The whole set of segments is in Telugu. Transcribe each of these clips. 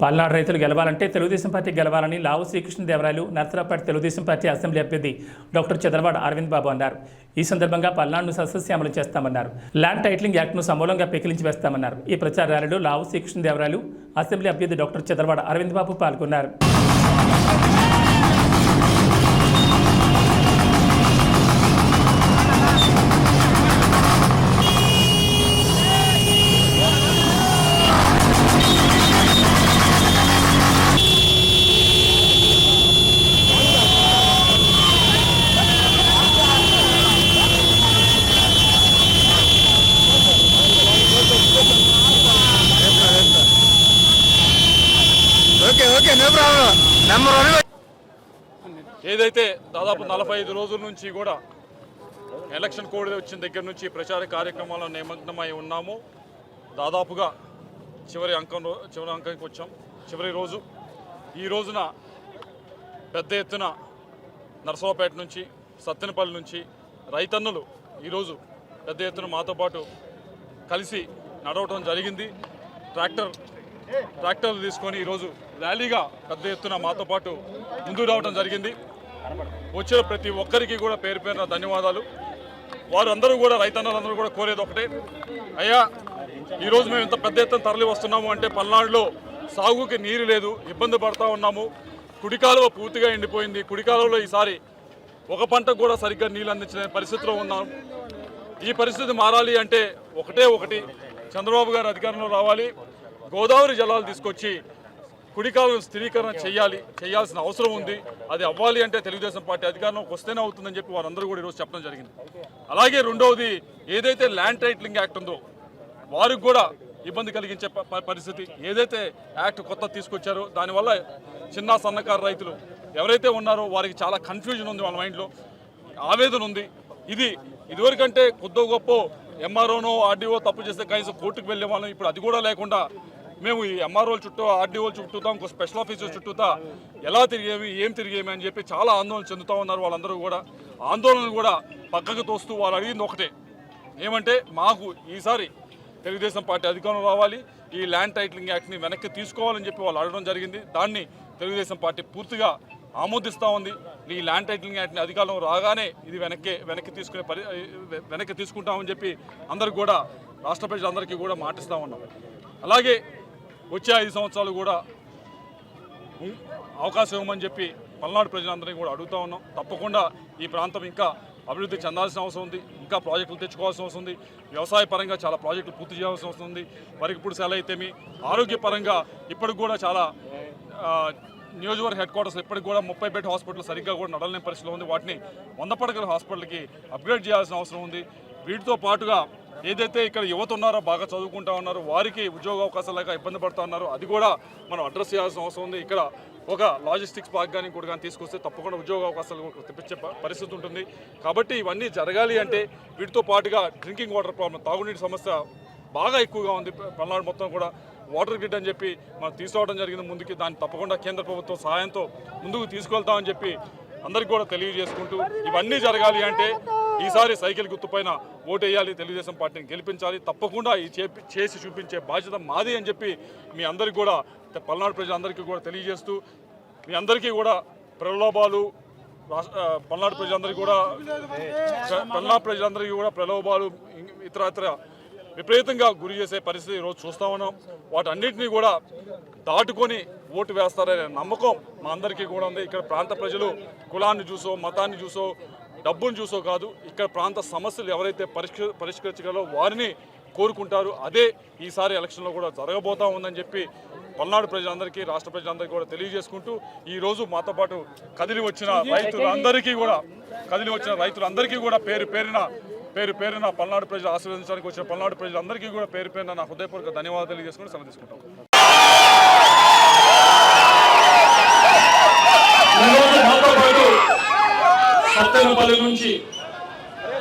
పల్నాడు రైతులు గెలవాలంటే తెలుగుదేశం పార్టీ గెలవాలని లావు శ్రీకృష్ణదేవరాయలు నర్సరాపేట తెలుగుదేశం పార్టీ అసెంబ్లీ అభ్యర్థి డాక్టర్ చంద్రవాడ అరవింద్ బాబు అన్నారు. ఈ సందర్భంగా పల్నాడును సస్యశ్యామలం చేస్తామన్నారు. ల్యాండ్ టైటిలింగ్ యాక్ట్ను సమూలంగా పెకిలించి వేస్తామన్నారు. ఈ ప్రచార ర్యాలీలో లావు శ్రీకృష్ణదేవరాయలు అసెంబ్లీ అభ్యర్థి డాక్టర్ చంద్రవాడ అరవింద్ బాబు పాల్గొన్నారు okay okay no problem number one ఏదైతే దాదాపు నలభై ఐదు రోజుల నుంచి కూడా ఎలక్షన్ కోడ్ వచ్చిన దగ్గర నుంచి ప్రచార కార్యక్రమాల్లో నిమగ్నమై ఉన్నాము. దాదాపుగా చివరి అంకం చివరి అంకానికి వచ్చాం. చివరి రోజు. ఈ రోజున పెద్ద ఎత్తున నరసరావుపేట నుంచి సత్తెనపల్లి నుంచి రైతన్నులు ఈరోజు పెద్ద ఎత్తున మాతో పాటు కలిసి నడవటం జరిగింది. ట్రాక్టర్ ట్రాక్టర్లు తీసుకొని ఈరోజు ర్యాలీగా పెద్ద ఎత్తున మాతో పాటు ముందుకు రావడం జరిగింది. వచ్చిన ప్రతి ఒక్కరికి కూడా పేరు పేరున ధన్యవాదాలు. వారందరూ కూడా రైతన్నలందరూ కూడా కోరేది ఒకటే. అయ్యా ఈరోజు మేము ఇంత పెద్ద ఎత్తున తరలి వస్తున్నాము అంటే పల్నాడులో సాగుకి నీరు లేదు ఇబ్బంది పడతా ఉన్నాము. కుడి కాలువ పూర్తిగా ఎండిపోయింది. కుడి కాలువలో ఈసారి ఒక పంటకు కూడా సరిగ్గా నీళ్ళు అందించిన పరిస్థితిలో ఉన్నాం. ఈ పరిస్థితి మారాలి అంటే ఒకటే ఒకటి. చంద్రబాబు గారు అధికారంలో రావాలి. గోదావరి జలాలు తీసుకొచ్చి కుడికాలను స్థిరీకరణ చేయాలి చేయాల్సిన అవసరం ఉంది. అది అవ్వాలి అంటే తెలుగుదేశం పార్టీ అధికారంలోకి వస్తేనే అవుతుందని చెప్పి వారందరూ కూడా ఈరోజు చెప్పడం జరిగింది. అలాగే రెండవది ఏదైతే ల్యాండ్ టైటిలింగ్ యాక్ట్ ఉందో వారికి కూడా ఇబ్బంది కలిగించే ప- పరిస్థితి. ఏదైతే యాక్ట్ కొత్త తీసుకొచ్చారో దానివల్ల చిన్న సన్నకారు రైతులు ఎవరైతే ఉన్నారో వారికి చాలా కన్ఫ్యూజన్ ఉంది వాళ్ళ మైండ్లో. ఆవేదన ఉంది. ఇది ఇదివరకంటే కొద్దో గొప్ప ఎంఆర్ఓనో ఆర్డీఓ తప్పు చేస్తే కనీసం కోర్టుకు వెళ్ళే వాళ్ళం. ఇప్పుడు అది కూడా లేకుండా మేము ఈ ఎంఆర్ఓల చుట్టూ ఆర్డీఓ చుట్టూతా ఇంకో స్పెషల్ ఆఫీసర్ చుట్టూతా ఎలా తిరిగేవి ఏం తిరిగేమి అని చెప్పి చాలా ఆందోళన చెందుతూ ఉన్నారు వాళ్ళందరూ కూడా. ఆందోళన కూడా పక్కకు తోస్తూ వాళ్ళు అడిగింది ఒకటే. ఏమంటే మాకు ఈసారి తెలుగుదేశం పార్టీ అధికారంలో రావాలి ఈ ల్యాండ్ టైటిలింగ్ యాక్ట్ని వెనక్కి తీసుకోవాలని చెప్పి వాళ్ళు అడగడం జరిగింది. దాన్ని తెలుగుదేశం పార్టీ పూర్తిగా ఆమోదిస్తూ ఉంది. ఈ ల్యాండ్ టైటిలింగ్ యాక్ట్ని అధికారంలో రాగానే ఇది వెనక్కి వెనక్కి తీసుకునే పరి వెనక్కి తీసుకుంటామని చెప్పి అందరికి కూడా రాష్ట్ర ప్రజలందరికీ కూడా మాటిస్తూ ఉన్నాం. అలాగే వచ్చే ఐదు సంవత్సరాలు కూడా అవకాశం ఇవ్వమని చెప్పి పల్నాడు ప్రజలందరినీ కూడా అడుగుతా ఉన్నాం. తప్పకుండా ఈ ప్రాంతం ఇంకా అభివృద్ధి చెందాల్సిన అవసరం ఉంది. ఇంకా ప్రాజెక్టులు తెచ్చుకోవాల్సిన అవసరం ఉంది. వ్యవసాయ పరంగా చాలా ప్రాజెక్టులు పూర్తి చేయాల్సిన అవసరం ఉంది. వరికిప్పుడు సెల అయితేమి ఆరోగ్యపరంగా ఇప్పటికి కూడా చాలా నియోజకవర్గ హెడ్ క్వార్టర్స్ ఇప్పటికి కూడా ముప్పై బెడ్ హాస్పిటల్ సరిగ్గా కూడా నడలేని పరిస్థితిలో ఉంది. వాటిని వంద పడకల హాస్పిటల్కి అప్గ్రేడ్ చేయాల్సిన అవసరం ఉంది. వీటితో పాటుగా ఏదైతే ఇక్కడ యువత ఉన్నారో బాగా చదువుకుంటా ఉన్నారో వారికి ఉద్యోగ అవకాశాలు లేక ఇబ్బంది పడుతూ ఉన్నారో అది కూడా మనం అడ్రస్ చేయాల్సిన అవసరం ఉంది. ఇక్కడ ఒక లాజిస్టిక్స్ పార్క్ కానీ కూడా కానీ తీసుకొస్తే తప్పకుండా ఉద్యోగ అవకాశాలు తెప్పించే పరిస్థితి ఉంటుంది. కాబట్టి ఇవన్నీ జరగాలి అంటే వీటితో పాటుగా డ్రింకింగ్ వాటర్ ప్రాబ్లం తాగునీటి సమస్య బాగా ఎక్కువగా ఉంది. పల్నాడు మొత్తం కూడా వాటర్ గ్రిడ్ అని చెప్పి మనం తీసుకురావడం జరిగింది. ముందుకి దాన్ని తప్పకుండా కేంద్ర ప్రభుత్వం సహాయంతో ముందుకు తీసుకెళ్తామని చెప్పి అందరికీ కూడా తెలియజేసుకుంటూ ఇవన్నీ జరగాలి అంటే ఈసారి సైకిల్ గుర్తుపైన ఓటేయాలి తెలుగుదేశం పార్టీని గెలిపించాలి. తప్పకుండా ఈ చేపి- చేసి చూపించే బాధ్యత మాది అని చెప్పి మీ అందరికీ కూడా పల్నాడు ప్రజలందరికీ కూడా తెలియజేస్తూ మీ అందరికీ కూడా ప్రలోభాలు రాష్ట్ర పల్నాడు ప్రజలందరికీ కూడా పల్నాడు ప్రజలందరికీ కూడా ప్రలోభాలు ఇతర ఇతర విపరీతంగా గురి చేసే పరిస్థితి ఈరోజు చూస్తా ఉన్నాం. వాటన్నిటినీ కూడా దాటుకొని ఓటు వేస్తారనే నమ్మకం మా అందరికీ కూడా ఉంది. ఇక్కడ ప్రాంత ప్రజలు కులాన్ని చూసో మతాన్ని చూసో డబ్బును చూసో కాదు ఇక్కడ ప్రాంత సమస్యలు ఎవరైతే పరిష్క పరిష్కరించగలరో వారిని కోరుకుంటారు. అదే ఈసారి ఎలక్షన్లో కూడా జరగబోతా ఉందని చెప్పి పల్నాడు ప్రజలందరికీ రాష్ట్ర ప్రజలందరికీ కూడా తెలియజేసుకుంటూ ఈ రోజు మాతో పాటు కదిలి వచ్చిన రైతులందరికీ కూడా కదిలి వచ్చిన రైతులందరికీ కూడా పేరు పేరున పేరు పేరున పల్నాడు ప్రజలు ఆశీర్వదించడానికి వచ్చిన పల్నాడు ప్రజలందరికీ కూడా పేరు పేరున నా హృదయపూర్వక ధన్యవాదాలు తెలియజేసుకుని సెలవు తీసుకుంటాం. సత్తెనపల్లి నుంచి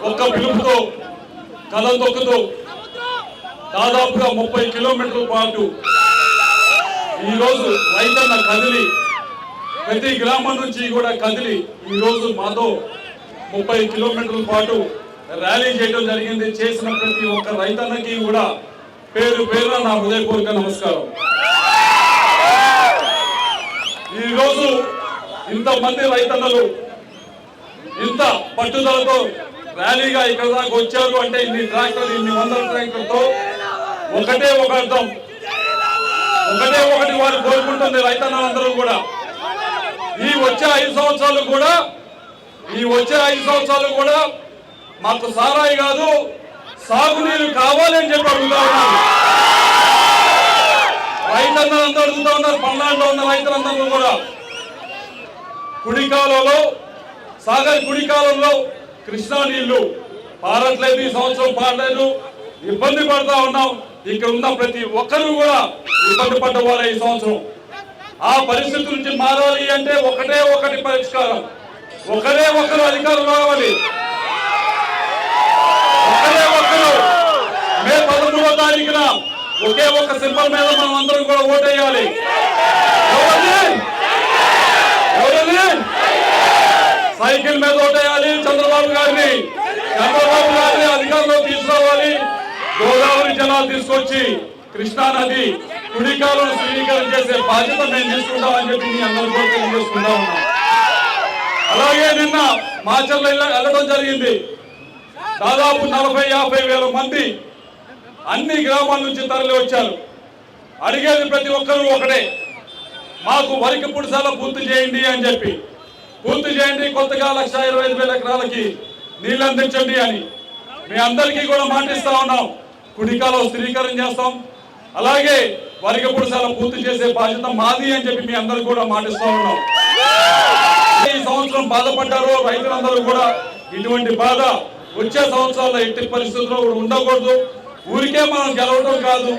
ఒక్క పిలుపుతో కథం తొక్కుతూ దాదాపుగా ముప్పై కిలోమీటర్ల పాటు ఈరోజు రైతన్న కదిలి ప్రతి గ్రామం నుంచి కూడా కదిలి ఈరోజు మాతో ముప్పై కిలోమీటర్ల పాటు ర్యాలీ చేయడం జరిగింది. చేసిన ప్రతి ఒక్క రైతన్నకి కూడా పేరు పేరున నా హృదయపూర్వక నమస్కారం. ఈరోజు ఇంతమంది రైతన్నలు ఇంత పట్టుదలతో ర్యాలీగా ఇక్కడ దాకా వచ్చారు అంటే ఇన్ని ట్రాక్టర్ ఇన్ని వందల ట్రాక్టర్తో ఒకటే ఒక అర్థం. ఒకటే ఒకటి వారు కోరుకుంటుంది రైతన్నలందరూ కూడా. ఈ వచ్చే ఐదు సంవత్సరాలు కూడా ఈ వచ్చే ఐదు సంవత్సరాలు కూడా మాకు సారాయి కాదు సాగునీరు కావాలి అని చెప్పి అడుగుతా ఉన్నారు రైతన్నలందరూ అడుగుతా ఉన్నారు పల్నాడులో ఉన్న రైతులందరూ కూడా. కుడికాలలో సాగర్ కుడికాలంలో కృష్ణా నీళ్ళు. పారట్లేదు ఈ సంవత్సరం పారలేదు ఇబ్బంది పడతా ఉన్నాం. ఇక్కడ ఉన్న ప్రతి ఒక్కరు కూడా ఇబ్బంది పడ్డవారు ఈ సంవత్సరం. ఆ పరిస్థితి నుంచి మారాలి అంటే ఒకటే ఒకటి పరిష్కారం. ఒకరే ఒకరు అధికారం రావాలి ఒకరే ఒకరు మే పదమూడవ తారీఖున ఒకే ఒక సింబల్ మీద మనం అందరం కూడా ఓటేయాలి. సైకిల్ మీద ఓటేయాలి చంద్రబాబు గారిని. చంద్రబాబు గారిని అధికారంలో తీసుకురావాలి. గోదావరి జలాలు తీసుకొచ్చి కృష్ణా నది కుడికాలను శ్రీకరణ చేసే బాధ్యత మేము తీసుకుంటామని చెప్పి మీ అందరూ కూడా తెలియజేసుకుంటా ఉన్నాం. అలాగే నిన్న మాచర్ల వెళ్ళడం జరిగింది. దాదాపు నలభై యాభై వేల మంది అన్ని గ్రామాల నుంచి తరలి వచ్చారు. అడిగేది ప్రతి ఒక్కరూ ఒకటే. మాకు వరికి పుడిసాల పూర్తి చేయండి అని చెప్పి. పూర్తి చేయండి కొత్తగా లక్ష ఇరవై ఐదు వేల ఎకరాలకి నీళ్ళు అందించండి అని. మీ అందరికీ కూడా మాటిస్తా ఉన్నాం. కుడికాలో స్థిరీకరణ చేస్తాం. అలాగే వరికి పుడిసాల పూర్తి చేసే బాధ్యత మాది అని చెప్పి మీ అందరికి కూడా మాటిస్తా ఉన్నాం. ఈ సంవత్సరం బాధపడ్డారు రైతులందరూ కూడా ఇటువంటి బాధ వచ్చే సంవత్సరాల్లో ఎట్టి పరిస్థితుల్లో కూడా ఉండకూడదు. ఊరికే మనం గెలవడం కాదు.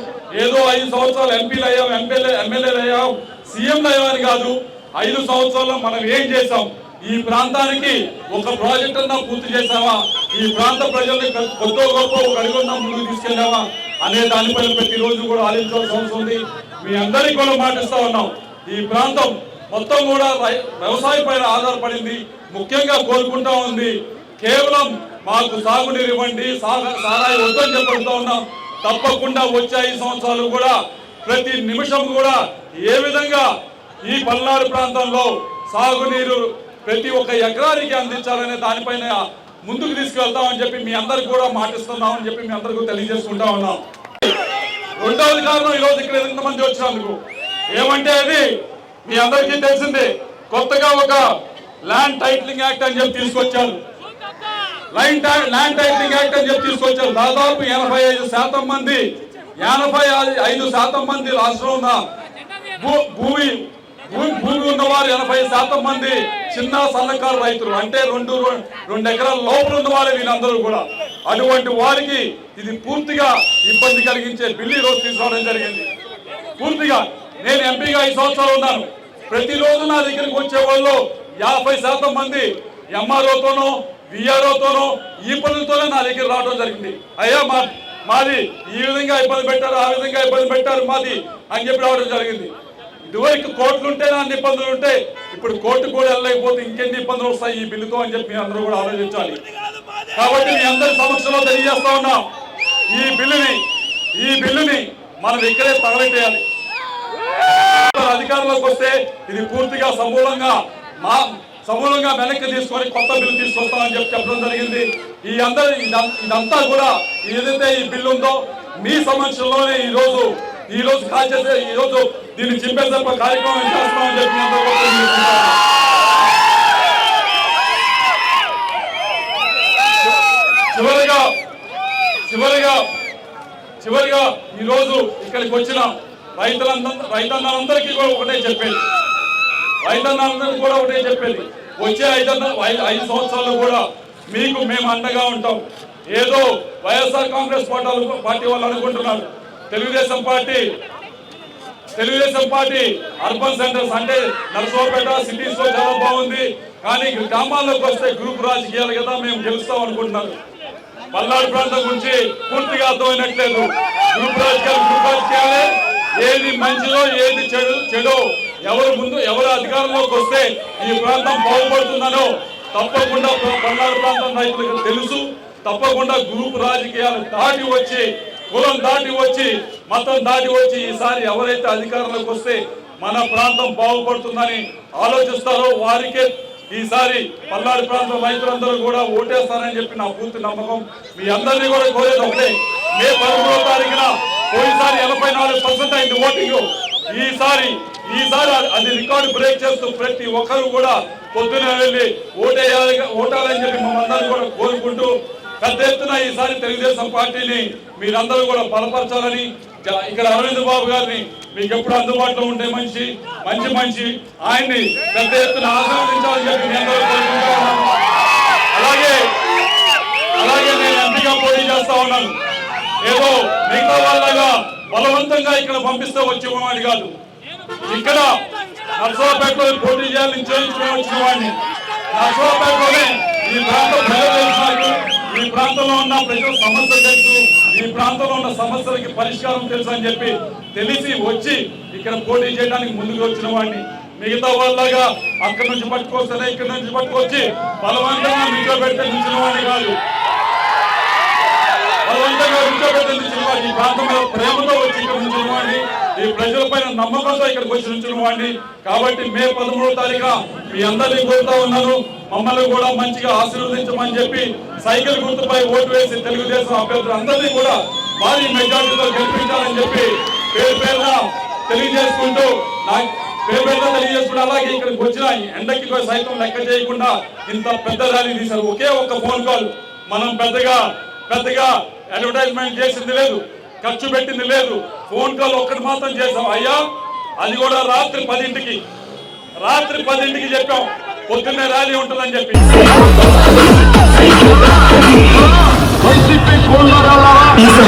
ఏదో ఐదు సంవత్సరాలు ఎంపీలు అయ్యాం ఎమ్మెల్యే ఎమ్మెల్యేలు అయ్యాం సీఎంలు అయ్యామని కాదు. ఐదు సంవత్సరాల్లో మనం ఏం చేసాం ఈ ప్రాంతానికి ఒక ప్రాజెక్ట్ అన్నా పూర్తి చేసామా ఈ ప్రాంత ప్రజల్ని కొత్త గొప్ప ఒక అడుగున్నా ముందుకు తీసుకెళ్ళామా అనే దానిపైన ప్రతిరోజు కూడా ఆలోచించాల్సిన అవసరం ఉంది. మీ అందరికీ కూడా మాటిస్తా ఉన్నాం. ఈ ప్రాంతం మొత్తం కూడా వ్యవసాయం పైన ఆధారపడింది. ముఖ్యంగా కోరుకుంటా ఉంది. కేవలం మాకు సాగునీరు ఇవ్వండి సారాయి వద్దని చెప్పడుతూ ఉన్నాం. తప్పకుండా వచ్చే ఐదు సంవత్సరాలు కూడా ప్రతి నిమిషం కూడా ఏ విధంగా ఈ పల్నాడు ప్రాంతంలో సాగునీరు ప్రతి ఒక్క ఎకరానికి అందించాలనే దానిపైన ముందుకు తీసుకెళ్తామని చెప్పి మీ అందరికి కూడా మాటిస్తున్నామని చెప్పి మీ అందరికీ తెలియజేసుకుంటా ఉన్నాం. రెండవది కారణం ఈ ఇక్కడ ఎంతమంది వచ్చినందుకు. ఏమంటే అది మీ అందరికీ తెలిసిందే కొత్తగా ఒక ల్యాండ్ టైటిలింగ్ యాక్ట్ అని చెప్పి తీసుకొచ్చారు. లైన్ టై- ల్యాండ్ టైటిలింగ్ యాక్ట్ అని చెప్పి తీసుకొచ్చారు. దాదాపు ఎనభై ఐదు శాతం మంది ఎనభై ఐదు శాతం మంది రాష్ట్రంలో ఉన్న భూ- భూమి భూ- భూమి ఉన్నవారు ఎనభై శాతం మంది చిన్న సన్నకారు రైతులు. అంటే రెండు రెండు ఎకరాల లోపల ఉన్న వారే వీళ్ళందరూ కూడా. అటువంటి వారికి ఇది పూర్తిగా ఇబ్బంది కలిగించే బిల్లు ఈరోజు రోజు జరిగింది. పూర్తిగా. నేను ఎంపీగా ఐదు సంవత్సరాలు ఉన్నాను. ప్రతిరోజు నా దగ్గరికి వచ్చే వాళ్ళు యాభై శాతం మంది ఎంఆర్ఓతోనో విఆర్ఓతోనూ ఈ పనులతోనే నా దగ్గర రావడం జరిగింది. అయ్యా మా మాది ఈ విధంగా ఇబ్బంది పెట్టారు ఆ విధంగా ఇబ్బంది పెట్టారు మాది అని చెప్పి రావడం జరిగింది. ఇదివరకు కోర్టులు ఉంటే అన్ని ఇబ్బందులు ఉంటే ఇప్పుడు కోర్టు కూడా వెళ్ళలేకపోతే ఇంకెన్ని ఇబ్బందులు వస్తాయి ఈ బిల్లుతో అని చెప్పి మీ అందరూ కూడా ఆలోచించాలి. కాబట్టి మీ అందరి సమక్షంలో తెలియజేస్తా ఉన్నాం ఈ బిల్లుని ఈ బిల్లుని మనం ఇక్కడే తగలెట్టేయాలి. అధికారంలోకి వస్తే ఇది పూర్తిగా సమూలంగా మా సమూలంగా వెనక్కి తీసుకొని కొత్త బిల్లు తీసుకొస్తామని చెప్పి చెప్పడం జరిగింది. ఈ అందరి ఇదంతా కూడా ఏదైతే ఈ బిల్లు ఉందో మీ సమక్షంలోనే ఈ రోజు ఈ రోజు కాల్ చేసే ఈ రోజు దీన్ని చింపేసే కార్యక్రమం చేస్తామని చెప్పి చివరిగా చివరిగా చివరిగా ఈ రోజు ఇక్కడికి వచ్చిన రైతులందరూ రైతన్నలందరికీ కూడా ఒకటే చెప్పేది. రైతన్నలందరికీ కూడా ఒకటే చెప్పేది. వచ్చే ఐదు ఐదు సంవత్సరాలు కూడా మీకు మేము అండగా ఉంటాం. ఏదో వైఎస్ఆర్ కాంగ్రెస్ పార్టీ పార్టీ వాళ్ళు అనుకుంటున్నారు. Telugu Desam Party Telugu Desam Party urban centres అంటే నర్సోపేట సిటీస్లో చాలా బాగుంది. కానీ గ్రామాల్లోకి వస్తే గ్రూప్ రాజకీయాలు కదా మేము గెలుస్తాం అనుకుంటున్నారు. పల్నాడు ప్రాంతం గురించి పూర్తిగా అర్థమైనట్లేదు. గ్రూప్ రాజకీయాలు గ్రూప్ రాజకీయాలే. ఏది మంచిదో ఏది చెడు చెడో ఎవరు ముందు ఎవరు అధికారంలోకి వస్తే ఈ ప్రాంతం బాగుపడుతుందనో తప్పకుండా ప్ర- ప్రాంతం రైతులకు తెలుసు. తప్పకుండా గ్రూప్ రాజకీయాలు దాటి వచ్చి కులం దాటి వచ్చి మతం దాటి వచ్చి ఈసారి ఎవరైతే అధికారంలోకి వస్తే మన ప్రాంతం బాగుపడుతుందని ఆలోచిస్తారో వారికే ఈసారి పల్నాడు ప్రాంతం రైతులందరూ కూడా ఓటేస్తారని చెప్పి నా పూర్తి నమ్మకం. మీ అందరినీ కూడా కోరేది ఒకటే మే పదమూడో తారీఖున పోయినసారి ఎనభై నాలుగు పర్సెంట్ అయింది ఓటింగ్. ఈసారి ఈసారి అది రికార్డు బ్రేక్ చేస్తూ ప్రతి ఒక్కరు కూడా పొద్దునే వెళ్ళి ఓటేయాలి ఓటాలని చెప్పి మమ్మల్ని కూడా కోరుకుంటూ పెద్ద ఎత్తున ఈసారి తెలుగుదేశం పార్టీని మీరందరూ కూడా బలపరచాలని ఇక్కడ అరవింద్ బాబు గారిని మీకు ఎప్పుడు అందుబాటులో ఉండే మంచి మంచి మంచి ఆయన్ని పెద్ద ఎత్తున ఆశీర్వదించాలని చెప్పి నేను అలాగే అలాగే నేను ఎంపీగా పోటీ చేస్తా ఉన్నాను. ఏదో మిగతా వాళ్ళగా బలవంతంగా ఇక్కడ పంపిస్తే వచ్చేవాడిని కాదు. ఇక్కడ నర్సరాపేటలో పోటీ చేయాలని చేయించుకుని వచ్చిన వాడిని. నర్సరాపేటలోనే ఈ ప్రాంత ప్రజలు ఈ ప్రాంతంలో ఉన్న ప్రజల సమస్యలు తెలుసు ఈ ప్రాంతంలో ఉన్న సమస్యలకి పరిష్కారం తెలుసు అని చెప్పి తెలిసి వచ్చి ఇక్కడ పోటీ చేయడానికి ముందుకు వచ్చిన వాడిని. మిగతా వాళ్ళగా అక్కడి నుంచి పట్టుకొస్తే ఇక్కడ నుంచి పట్టుకొచ్చి బలవంతంగా మీతో పెడితే నిలిచిన వాడిని కాదు. బలవంతంగా కూర్చోబెట్టి నిలిచిన వాడిని. ఈ ప్రేమతో వచ్చి నమ్మకంతో ఇక్కడికి వచ్చి ఉంచిన కాబట్టి మే పదమూడో తారీఖు మీ అందరినీ కోరుతా ఉన్నాను. మమ్మల్ని కూడా మంచిగా ఆశీర్వదించమని చెప్పి సైకిల్ గుర్తుపై ఓటు వేసి తెలుగుదేశం అభ్యర్థులు అందరినీ కూడా భారీ మెజార్టీతో గెలిపించాలని చెప్పి పేరు పేరున తెలియజేసుకుంటూ పేరు పేరున తెలియజేసుకుంటూ అలాగే ఇక్కడికి వచ్చిన ఎండకి సైతం లెక్క చేయకుండా ఇంత పెద్ద ర్యాలీ తీశారు. ఒకే ఒక్క ఫోన్ కాల్. మనం పెద్దగా పెద్దగా అడ్వర్టైజ్మెంట్ చేసింది లేదు. ఖర్చు పెట్టింది లేదు. ఫోన్ కాల్ ఒక్కటి మాత్రం చేసాం అయ్యా అది కూడా రాత్రి పదింటికి. రాత్రి పదింటికి చెప్పాం. పొద్దున్నే ర్యాలీ ఉంటుందని చెప్పి. These